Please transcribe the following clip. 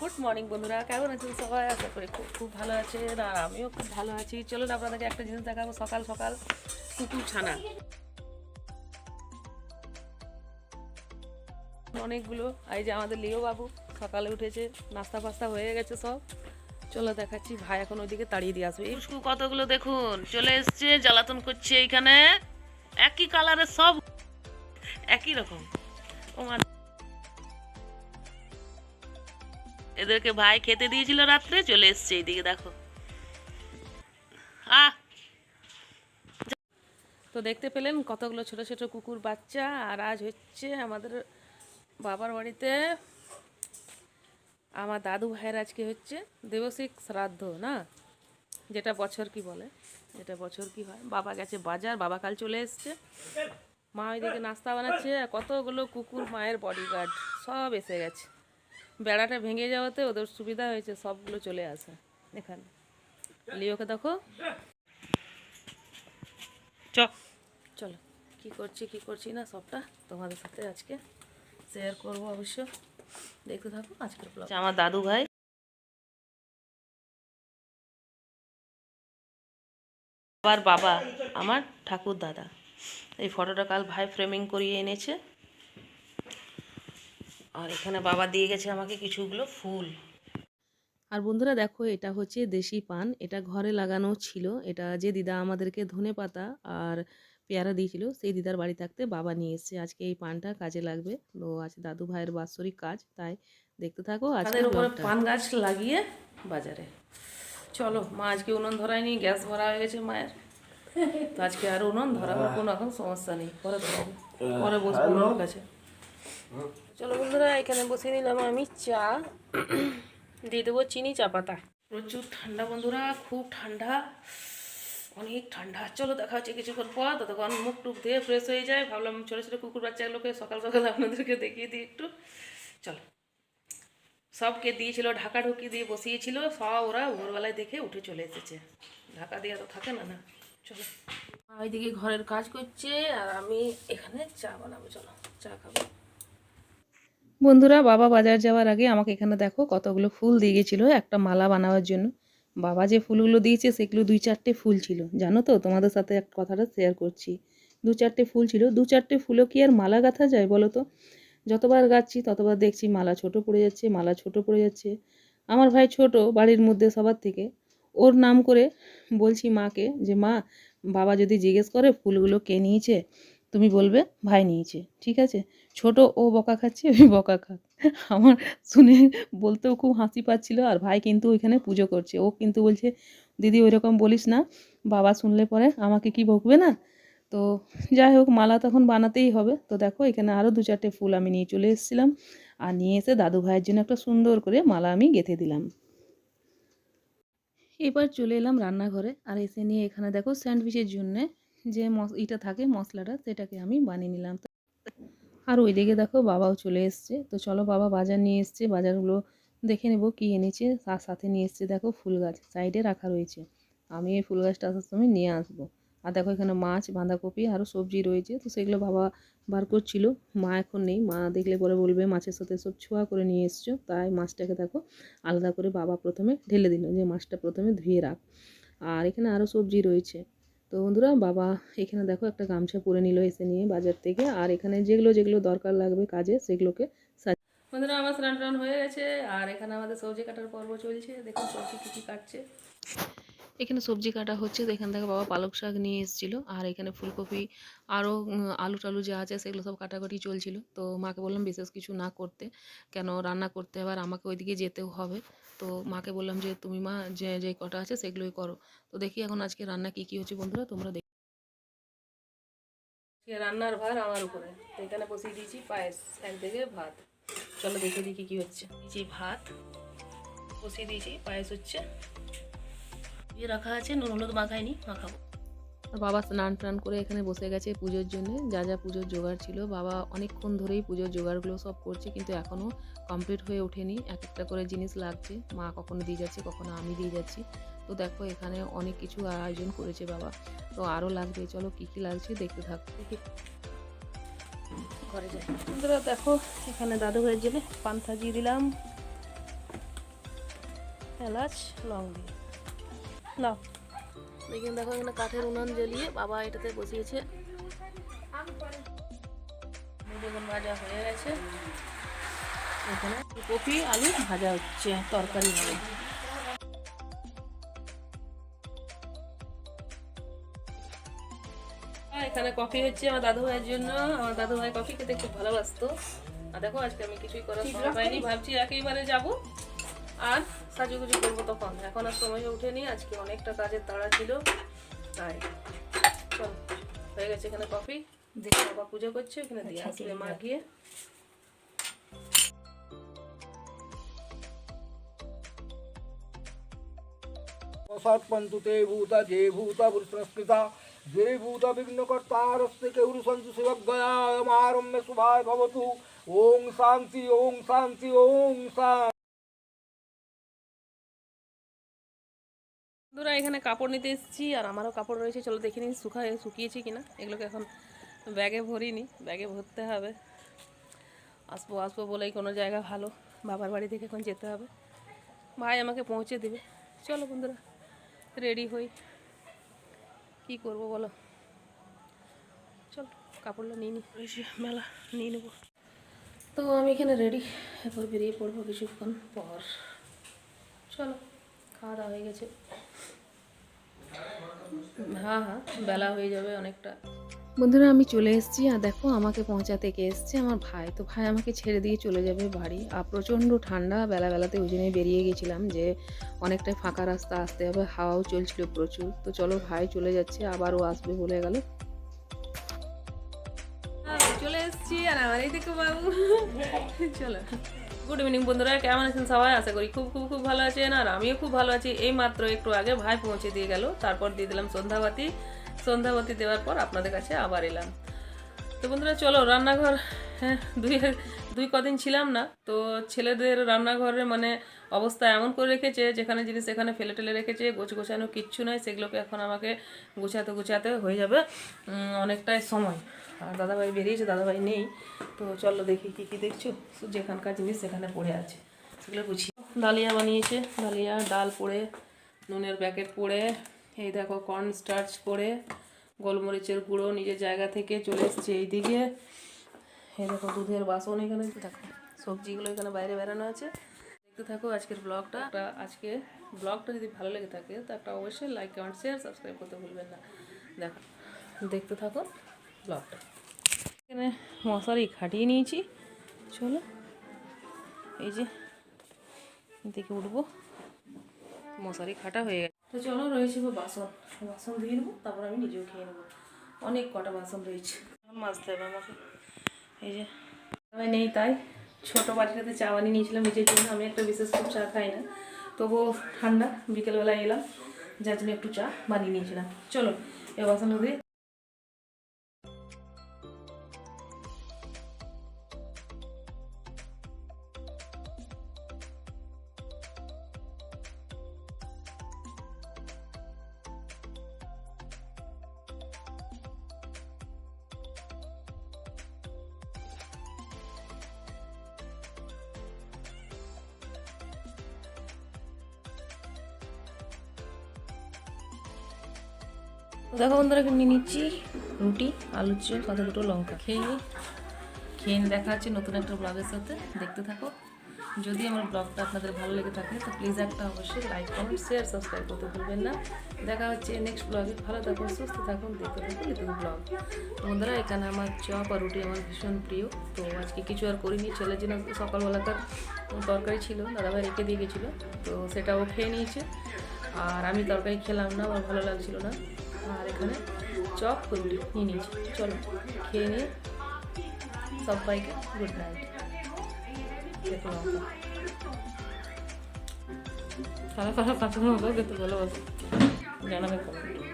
Good morning বন্ধুরা। কেমন আছেন সবাই? আশা করি খুব খুব ভালো আছে আর আমিও খুব ভালো আছি। চলুন আপনাদেরকে একটা জিনিস দেখাবো সকাল সকাল। কুকুর ছানা। অনেকগুলো। এই যে আমাদের লিও বাবু সকালে উঠেছে, নাস্তা ফাস্তা হয়ে গেছে সব। চলো দেখাচ্ছি, ভাই এখন ওইদিকে তাড়িয়ে দিয়ে আসবে। এই কতগুলো দেখুন? চলে এসছে, জ্বালাতন করছে এইখানে একই কালারের সব একই রকম। ও এদেরকে ভাই খেতে দিয়েছিল রাত্রে, চলে এসছে এইদিকে, দেখো। আহ! তো দেখতে পেলেন কতগুলো ছোট ছোট কুকুর বাচ্চা, আর আজ হচ্ছে আমাদের বাবার বাড়িতে আমার দাদু ভাইয়ের আজকে হচ্ছে দেবশিক শ্রাদ্ধ, না? যেটা বছর কি বলে? যেটা বছর কি হয়? বাবা গেছে বাজার, বাবা কাল চলে এসছে। মা ওইদিকে নাস্তা বানাচ্ছে কতগুলো কুকুর মায়ের বডিগার্ড সব এসে গেছে। বেড়াটা ভেঙে যাওয়াতে ওদের সুবিধা হয়েছে সবগুলো চলে আসে। এখানে লিওকে দেখো। চ। চলো কি করছি কি করছি না সবটা তোমাদের সাথে আজকে শেয়ার করব অবশ্য। দেখতে থাকো আজকের ব্লগ আমার দাদু ভাই। আবার বাবা আমার ঠাকুর দাদা এই ফটোটা কাল ভাই ফ্রেমিং করিয়ে এনেছে। আর এখানে বাবা দিয়ে গেছে আমাকে কিছুগুলো ফুল। আর বন্ধুরা দেখো এটা হচ্ছে দেশি পান। এটা ঘরে লাগানো ছিল। এটা যে দিদা আমাদেরকে ধনে পাতা আর পেয়ারা দিয়েছিল সেই দিদার বাড়ি থাকতে বাবা নিয়ে এসেছে। আজকে এই পানটা কাজে লাগবে। তো আজ দাদু ভাইয়ের বাৎসরিক কাজ তাই দেখতে থাকো আজকে পান গাছ লাগিয়ে বাজারে। চলো মা আজকে উনুন ধরায়নি গ্যাস ভরা হয়ে গেছে মায়ের। তো আজকে আর উনুন ধরাবার কোনো এখন সমস্যা নেই। পরে ধরাবো। পরে বসবো কাছে। চলো বন্ধুরা এখানে বসিয়ে নিলাম আমি চা। দিয়ে দেবো চিনি চা পাতা। প্রচুর ঠান্ডা বন্ধুরা খুব ঠান্ডা অনেক ঠান্ডা। চলো দেখা হচ্ছে কিছুক্ষণ পর ততক্ষণ মুখ টুক দিয়ে ফ্রেশ হয়ে যায়। ভাবলাম ছোটো ছোটো কুকুর বাচ্চাগুলোকে সকাল সকাল আপনাদেরকে দেখিয়ে দিই একটু। চলো। সবকে দিয়েছিল ঢাকা ঢুকি দিয়ে বসিয়েছিল। সব ওরা ভোরবেলায় দেখে উঠে চলে এসেছে। ঢাকা দেওয়া তো থাকে না না। চলো। ওইদিকে ঘরের কাজ করছে আর আমি এখানে চা বানাবো চলো। চা খাব। বন্ধুরা, বাবা বাজার যাওয়ার আগে আমাকে এখানে দেখো কতগুলো ফুল দিয়ে গেছিল, একটা মালা বানাবার জন্য। বাবা যে ফুলগুলো দিয়েছে, সেগুলো দুই চারটে ফুল ছিল। জানো তো, তোমাদের সাথে এক কথাটা শেয়ার করছি। দু চারটে ফুল ছিল। দু চারটে ফুলও কি আর মালা গাঁথা যায় বলো তো? যতবার গাচ্ছি ততবার দেখছি মালা ছোট পড়ে যাচ্ছে, মালা ছোট পড়ে যাচ্ছে। আমার ভাই ছোট, বাড়ির মধ্যে সবার থেকে। ওর নাম করে বলছি মাকে যে, মা, বাবা যদি জিজ্ঞেস করে ফুলগুলো কে নিয়েছে তুমি বলবে, ভাই নিয়েছে। ঠিক আছে? ছোট ও বকা খাচ্ছে ওই বকা খাক আমার শুনে বলতেও খুব হাসি পাচ্ছিল আর ভাই কিন্তু ওইখানে পুজো করছে। ও কিন্তু বলছে, দিদি ওই রকম বলিস না, বাবা শুনলে পরে আমাকে কি বকবে না? তো যাই হোক, মালা তখন বানাতেই হবে। তো দেখো, এখানে আরও দু চারটে ফুল আমি নিয়ে চলে এসেছিলাম। আর নিয়ে এসে দাদু ভাইয়ের জন্য একটা সুন্দর করে মালা আমি গেঁথে দিলাম। এবার চলে এলাম রান্নাঘরে। আর এসে নিয়ে এখানে দেখো, স্যান্ডউইচের জন্যে যে ইটা থাকে মশলাটা সেটাকে আমি বানিয়ে নিলাম। আর ওইদিকে দেখো বাবাও চলে এসছে। তো চলো বাবা বাজার নিয়ে এসছে। বাজারগুলো দেখে নেব কী এনেছে। তার সাথে নিয়ে এসছে দেখো ফুল গাছ, সাইডে রাখা রয়েছে। আমি এই ফুল গাছটা আসার সময় নিয়ে আসব। আর দেখো এখানে মাছ, বাঁধাকপি আরও সবজি রয়েছে। তো সেগুলো বাবা বার করছিল। মা এখন নেই। মা দেখলে পরে বলবে, মাছের সাথে সব ছোঁয়া করে নিয়ে এসছো। তাই মাছটাকে দেখো আলাদা করে বাবা প্রথমে ঢেলে দিল যে মাছটা প্রথমে ধুয়ে রাখ। আর এখানে আরও সবজি রয়েছে। তো বন্ধুরা, বাবা এখানে দেখো একটা গামছা পরে নিল এসে নিয়ে বাজার থেকে। আর এখানে যেগুলো যেগুলো দরকার লাগবে কাজে, সেগুলোকে বন্ধুরা, আমার স্নান টান হয়ে গেছে। আর এখানে আমাদের সবজি কাটার পর্ব চলছে। দেখুন সবজি কী কী কাটছে। এখানে সবজি কাটা হচ্ছে, তো এখান থেকে বাবা পালক শাক নিয়ে এসেছিল। আর এখানে ফুলকপি আরও আলু টালু যা আছে সেগুলো সব কাটাকাটি চলছিল। তো মাকে বললাম বিশেষ কিছু না করতে, কেন রান্না করতে? হবে আর আমাকে ওইদিকে যেতেও হবে। তো মাকে বললাম যে, তুমি মা, যে যে কটা আছে সেগুলোই করো। তো দেখি এখন আজকে রান্না কী কী হচ্ছে বন্ধুরা, তোমরা দেখো রান্নার ভার আমার উপরে। তো এখানে বসিয়ে দিয়েছি পায়েস একদিকে ভাত। চলো দেখে কী কী হচ্ছে। দিয়েছি ভাত, বসিয়ে দিয়েছি, পায়েস হচ্ছে। দিয়ে রাখা আছে নুন হলুদ মাখাইনি মাখাবো। বাবা স্নান টান করে এখানে বসে গেছে পুজোর জন্য। যা যা পুজোর জোগাড় ছিল বাবা অনেকক্ষণ ধরেই পুজোর জোগাড়গুলো সব করছে কিন্তু এখনও কমপ্লিট হয়ে ওঠেনি। এক একটা করে জিনিস লাগছে মা কখনো দিয়ে যাচ্ছে কখনো আমি দিয়ে যাচ্ছি। তো দেখো এখানে অনেক কিছু আয়োজন করেছে বাবা। তো আরও লাগবে চলো কী কী লাগছে দেখতে থাকো। ঘরে যাই। বন্ধুরা দেখো এখানে দাদু ভাইয়ের জন্য পান সাজিয়ে দিলাম। এলাচ লং দিয়ে। নাও দেখুন দেখো এখানে কাঠের উনান জ্বালিয়ে বাবা এটাতে বসিয়েছে। বেগুন ভাজা হয়ে গেছে। এখানে কপি আলু ভাজা হচ্ছে তরকারি হবে। এখানে কফি হচ্ছে আমার দাদু ভাইয়ের জন্য। আমার দাদু ভাই কফি খেতে খুব ভালোবাসতো। আর দেখো আজকে আমি কিছুই করার সময় পাইনি। ভাবছি একেবারে যাব। আর সাজুগুজু করবো তখন এখন আর সময় উঠেনি আজকে অনেকটা কাজের তাড়া ছিল তাই চল হয়ে গেছে এখানে কফি দেখে বাবা পুজো করছে এখানে দিয়ে আসবে মা গিয়ে सत्पन्तु ते भूत जे भूत पुरुषस्कृता जे भूत विघ्नकर्तारस्य केवरुसन्तु शिवगयायमारम्य शुभाय भवतु ॐ शान्ति ॐ शान्ति ॐ शान्ति বন্ধুরা, এখানে কাপড় নিতে এসেছি আর আমারও কাপড় রয়েছে। চলো দেখে নিই শুকায় শুকিয়েছি কিনা। এগুলোকে এখন ব্যাগে ভরিনি, ব্যাগে ভরতে হবে। আসব আসব বলেই কোনো জায়গা ভালো বাবার বাড়ি থেকে এখন যেতে হবে। ভাই আমাকে পৌঁছে দেবে। চলো বন্ধুরা, রেডি হই। কি করব বলো? চল কাপড়টা নিয়ে নিই মেলা, নিয়ে নেব। তো আমি এখানে রেডি। এরপর বেরিয়ে পড়ব কিছুক্ষণ পর। চলো, খাওয়া দাওয়া হয়ে গেছে। হ্যাঁ হ্যাঁ বেলা হয়ে যাবে অনেকটা। বন্ধুরা আমি চলে এসেছি আর দেখো আমাকে পৌঁছাতে কে এসছে আমার ভাই। তো ভাই আমাকে ছেড়ে দিয়ে চলে যাবে বাড়ি। আর প্রচণ্ড ঠান্ডা বেলা বেলাতে ওই জন্যই বেরিয়ে গেছিলাম যে অনেকটাই ফাঁকা রাস্তা আসতে হবে হাওয়াও চলছিল প্রচুর। তো চলো ভাই চলে যাচ্ছে আবারও আসবে বলে গেল। চলে এসেছি আর আমার এই দেখো বাবু। চলো। গুড ইভিনিং বন্ধুরা। কেমন আছেন সবাই? আশা করি খুব খুব খুব ভালো আছেন। আর আমিও খুব ভালো আছি। এই মাত্র একটু আগে ভাই পৌঁছে দিয়ে গেল। তারপর দিয়ে দিলাম সন্ধ্যাবাতি। সন্ধ্যাবাতি দেওয়ার পর আপনাদের কাছে আবার এলাম। তো বন্ধুরা, চলো রান্নাঘর হ্যাঁ দুই দুই কদিন ছিলাম না। তো ছেলেদের রান্নাঘরে মানে অবস্থা এমন করে রেখেছে, যেখানে জিনিস সেখানে ফেলে টেলে রেখেছে, গোছ গোছানো কিচ্ছু নয় সেগুলোকে এখন আমাকে গুছাতে গুছাতে হয়ে যাবে অনেকটাই সময়। আর দাদাভাই বেরিয়েছে, দাদাভাই নেই। তো চলো দেখি কী কী দেখছ। যেখানকার জিনিস সেখানে পড়ে আছে, সেগুলো বুঝি ডালিয়া বানিয়েছে, ডালিয়া, ডাল পড়ে, নুনের প্যাকেট পড়ে, এই দেখো কর্ন স্টার্চ করে, গোলমরিচের গুঁড়ো নিজের জায়গা থেকে চলে এসছে এইদিকে। এই দেখো দুধের বাসন এখানে, দেখো সবজিগুলো এখানে বাইরে বেরানো আছে। দেখতে থাকো আজকের ব্লগটা। আজকে ব্লগটা যদি ভালো লেগে থাকে, তো একটা অবশ্যই লাইক কমেন্ট শেয়ার সাবস্ক্রাইব করতে ভুলবেন না। দেখো, দেখতে থাকো। এখানে মশারি খাটিয়ে নিয়েছি। চলো, এই যে দেখে উঠবো। মশারি খাটা হয়ে গেছে। তো চলো, রয়েছে বাসন। বাসন ধুয়ে নেব, তারপর আমি নিজেও খেয়ে নেব। অনেক কটা বাসন রয়েছে। মাজতে হবে আমাকে। এই যে নেই তাই। ছোটো বাটিটাতে চা বানিয়ে নিয়েছিলাম, নিজের জন্য। আমি একটা বিশেষ খুব চা খাই না। তবুও ঠান্ডা, বিকেলবেলায় এলাম। যার জন্য একটু চা বানিয়ে নিয়েছিলাম। চলো এ বাসন দেখো বন্ধুরা নিয়ে নিচ্ছি রুটি আলুর চপ সাথে দুটো লঙ্কা। খেয়ে নিই খেয়ে দেখা হচ্ছে নতুন একটা ব্লগের সাথে। দেখতে থাকো। যদি আমার ব্লগটা আপনাদের ভালো লেগে থাকে, তো প্লিজ একটা অবশ্যই লাইক কমেন্ট শেয়ার সাবস্ক্রাইব করতে ভুলবেন না। দেখা হচ্ছে নেক্সট ব্লগে ভালো থাকুন সুস্থ থাকুন দেখতে থাকুন লিটল ব্লগ বন্ধুরা, এখানে আমার চপ আর রুটি আমার ভীষণ প্রিয়। তো আজকে কিছু আর করিনি ছেলের জন্য সকালবেলাকার তরকারি ছিল, দাদাভাই রেখে দিয়ে গেছিল। তো সেটাও খেয়ে নিয়েছে। আর আমি তরকারি খেলাম না, আমার ভালো লাগছিল না। আর এখানে চপ রুটি নিয়ে নিয়েছি চলো খেয়ে নিয়ে সবাইকে গুড নাইট দেখো লঙ্কা কারা কারা কাঁচা লঙ্কা খেতে ভালোবাসে জানাবে কমেন্ট